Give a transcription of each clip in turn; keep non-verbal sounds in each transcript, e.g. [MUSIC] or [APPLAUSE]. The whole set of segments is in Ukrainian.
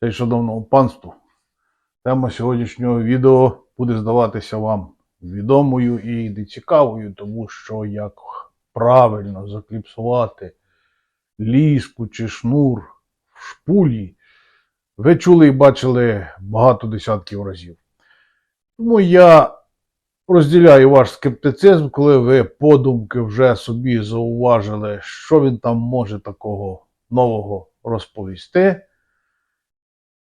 Та й шановному панству. Тема сьогоднішнього відео буде здаватися вам відомою і нецікавою, тому що як правильно закліпсувати ліску чи шнур в шпулі, ви чули і бачили багато десятків разів. Тому я розділяю ваш скептицизм, коли ви подумки вже собі зауважили, що він там може такого нового розповісти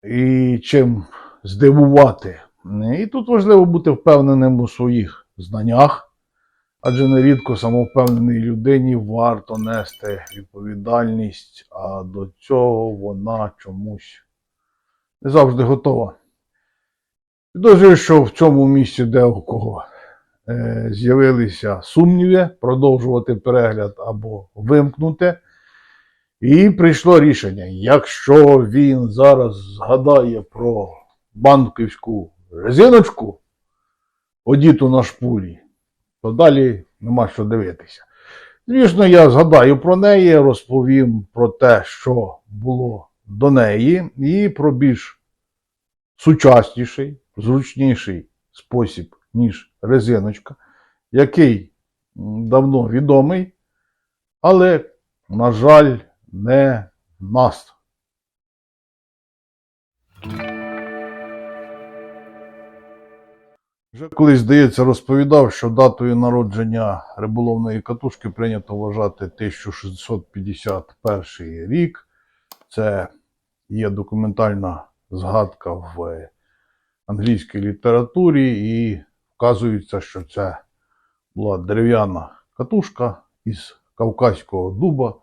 і чим здивувати. І тут важливо бути впевненим у своїх знаннях, адже нерідко самовпевненій людині варто нести відповідальність, а до цього вона чомусь не завжди готова. Підозрюю, що в цьому місці де у кого е, з'явилися сумніви, продовжувати перегляд або вимкнути. І прийшло рішення, якщо він зараз згадає про банківську резиночку, одіту на шпулі, то далі нема що дивитися. Звісно, я згадаю про неї, розповім про те, що було до неї, і про більш сучасніший, зручніший спосіб, ніж резиночка, який давно відомий, але, на жаль, не нас. Вже колись, здається, розповідав, що датою народження риболовної катушки прийнято вважати 1651 рік. Це є документальна згадка в англійській літературі, і вказується, що це була дерев'яна катушка із кавказького дуба,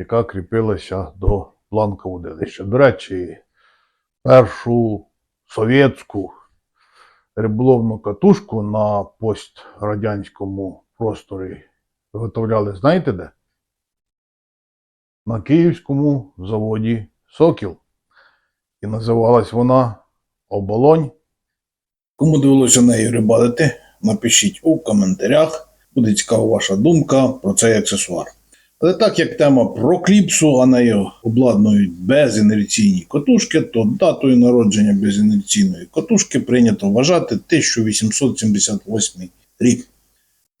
яка кріпилася до планка водилища. До речі, першу совєтську риболовну катушку на пострадянському просторі виготовляли, знаєте де? На київському заводі Сокіл. І називалась вона Оболонь. Кому довелося нею рибалити, напишіть у коментарях. Буде цікава ваша думка про цей аксесуар. Але так як тема про кліпсу, а нею обладнують безінерційні катушки, то датою народження безінерційної катушки прийнято вважати 1878 рік.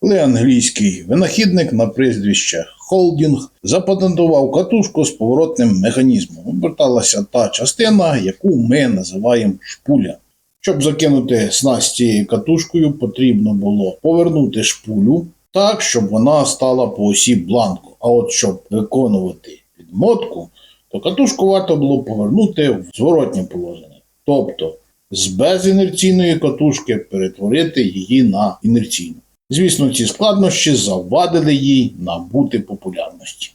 Коли англійський винахідник на прізвище Холдінг запатентував катушку з поворотним механізмом. Оберталася та частина, яку ми називаємо шпуля. Щоб закинути снасть цією катушкою, потрібно було повернути шпулю так, щоб вона стала по осі бланку. А от щоб виконувати підмотку, то катушку варто було повернути в зворотнє положення. Тобто з безінерційної катушки перетворити її на інерційну. Звісно, ці складнощі завадили їй набути популярності.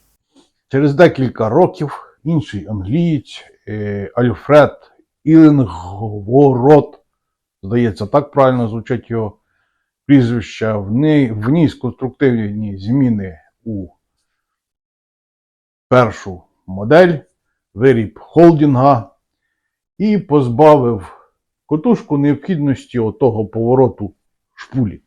Через декілька років інший англієць е, Альфред Ілінгворот, здається, так правильно звучать його прізвища, вніс конструктивні зміни у першу модель, виріб холдінга і позбавив котушку необхідності отого повороту шпулі.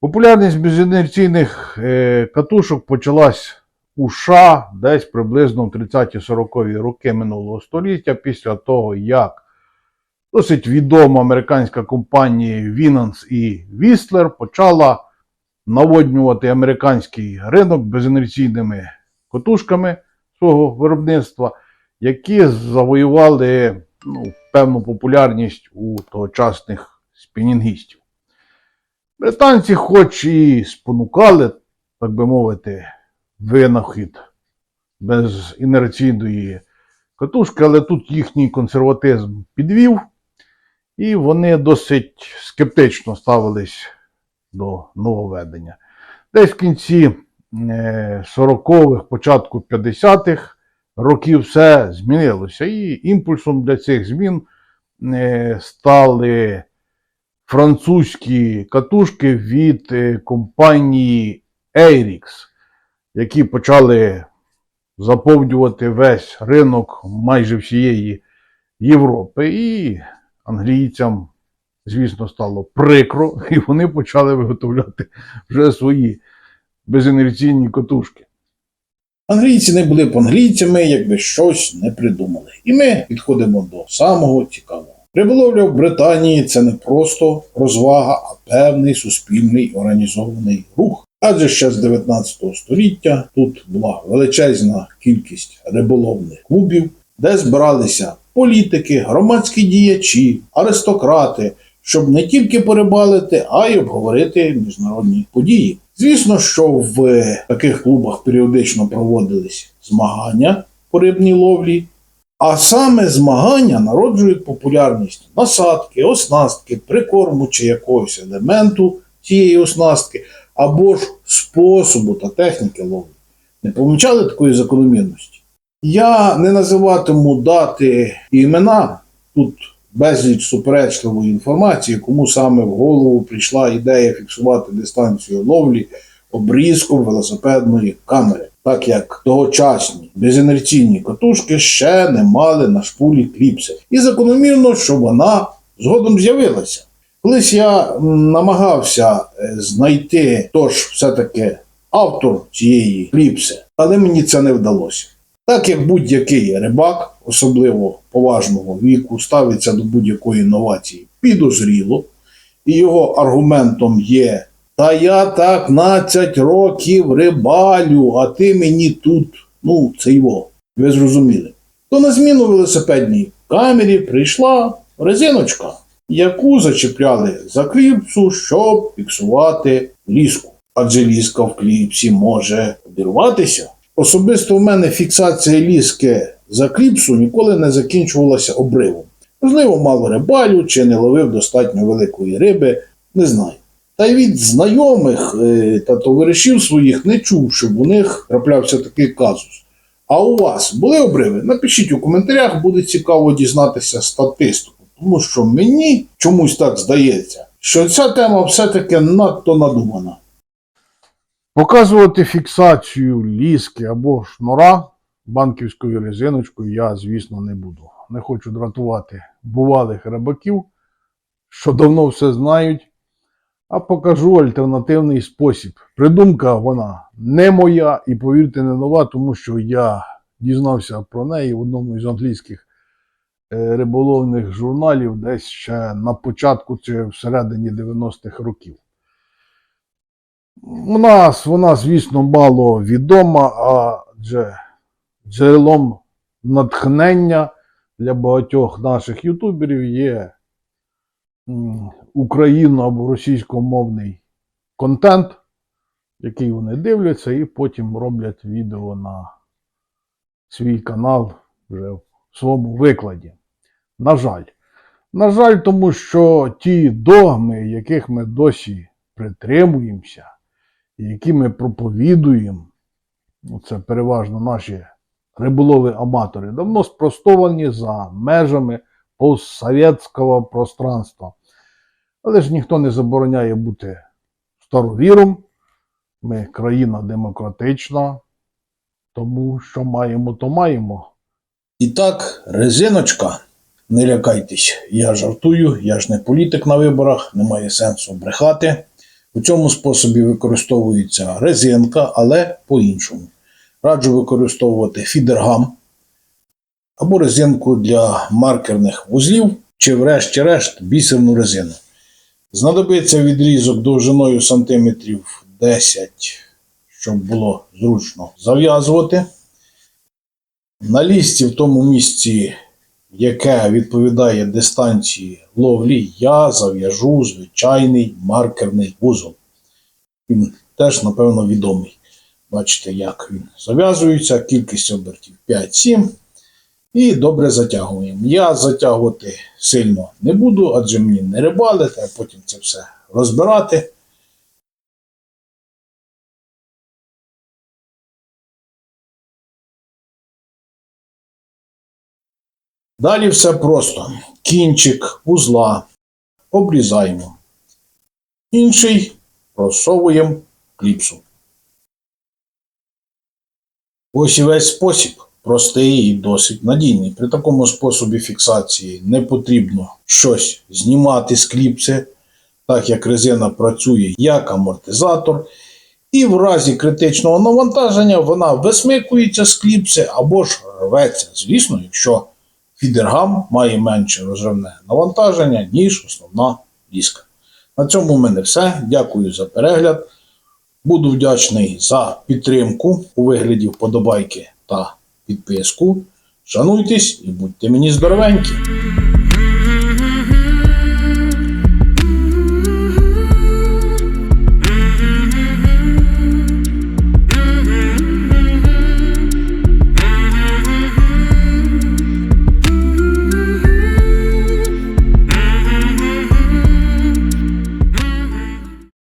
Популярність безінерційних е, катушок почалась у США десь приблизно в 30-40-ві роки минулого століття, після того, як досить відома американська компанія Winans і Whistler почала наводнювати американський ринок безінерційними котушками свого виробництва, які завоювали ну, певну популярність у тогочасних спінінгістів. Британці, хоч і спонукали, так би мовити, винахід безінерційної катушки, але тут їхній консерватизм підвів, і вони досить скептично ставились до нововведення. Десь в кінці е, 40-х, початку 50-х років все змінилося. І імпульсом для цих змін е, стали французькі катушки від е, компанії Airix, які почали заповнювати весь ринок майже всієї Європи. І англійцям, звісно, стало прикро, [LAUGHS] і вони почали виготовляти вже свої безінерційні катушки. Англійці не були б англійцями, якби щось не придумали. І ми підходимо до самого цікавого. Риболовля в Британії це не просто розвага, а певний суспільний організований рух. Адже ще з 19 століття тут була величезна кількість риболовних клубів, де збиралися політики, громадські діячі, аристократи, щоб не тільки порибалити, а й обговорити міжнародні події. Звісно, що в таких клубах періодично проводились змагання по рибній ловлі, а саме змагання народжують популярність насадки, оснастки, прикорму чи якогось елементу цієї оснастки, або ж способу та техніки ловлі. Не помічали такої закономірності? Я не називатиму дати і імена. Тут безліч суперечливої інформації, кому саме в голову прийшла ідея фіксувати дистанцію ловлі обрізком велосипедної камери, так як тогочасні безінерційні катушки ще не мали на шпулі кліпси. І закономірно, що вона згодом з'явилася. Колись я намагався е, знайти хто все-таки автор цієї кліпси, але мені це не вдалося. Так як будь-який рибак, особливо поважного віку, ставиться до будь-якої інновації підозріло, і його аргументом є: Та я так 15 років рибалю, а ти мені тут, ну, це його. Ви зрозуміли. То на зміну велосипедній камері прийшла резиночка, яку зачепляли за кліпсу, щоб фіксувати ліску. Адже ліска в кліпсі може обірватися. Особисто в мене фіксація ліски за кліпсу ніколи не закінчувалася обривом. Можливо, мало рибалю чи не ловив достатньо великої риби, не знаю. Та й від знайомих е, та товаришів своїх не чув, щоб у них траплявся такий казус. А у вас були обриви? Напишіть у коментарях, буде цікаво дізнатися статистику, тому що мені чомусь так здається, що ця тема все-таки надто надумана. Показувати фіксацію ліски або шнура банківською резиночкою я, звісно, не буду. Не хочу дратувати бувалих рибаків, що давно все знають, а покажу альтернативний спосіб. Придумка вона не моя і, повірте, не нова, тому що я дізнався про неї в одному із англійських е, риболовних журналів десь ще на початку чи всередині 90-х років. У нас вона, звісно, мало відома, адже джерелом натхнення для багатьох наших ютуберів є україно- або російськомовний контент, який вони дивляться, і потім роблять відео на свій канал вже в своєму викладі. На жаль. На жаль, тому що ті догми, яких ми досі притримуємося, які ми проповідуємо, ну, це переважно наші риболови аматори, давно спростовані за межами постсовєтського пространства. Але ж ніхто не забороняє бути старовіром. Ми країна демократична, тому що маємо, то маємо. І так, резиночка. Не лякайтесь, я жартую, я ж не політик на виборах, немає сенсу брехати. У цьому способі використовується резинка, але по-іншому. Раджу використовувати фідергам або резинку для маркерних вузлів, чи, врешті-решт, бісерну резину. Знадобиться відрізок довжиною сантиметрів 10, щоб було зручно зав'язувати. На лісті в тому місці, яке відповідає дистанції ловлі, я зав'яжу звичайний маркерний вузол. Він теж, напевно, відомий. Бачите, як він зав'язується, кількість обертів 5-7. І добре затягуємо. Я затягувати сильно не буду, адже мені не рибалити, а потім це все розбирати. Далі все просто. Кінчик вузла обрізаємо. Інший просовуємо кліпсу. Ось і весь спосіб. Простий і досить надійний. При такому способі фіксації не потрібно щось знімати з кліпси, так як резина працює як амортизатор. І в разі критичного навантаження вона висмикується з кліпси або ж рветься. Звісно, якщо фідергам має менше розривне навантаження, ніж основна ліска. На цьому в мене все. Дякую за перегляд. Буду вдячний за підтримку у вигляді вподобайки та підписку. Шануйтесь і будьте мені здоровенькі!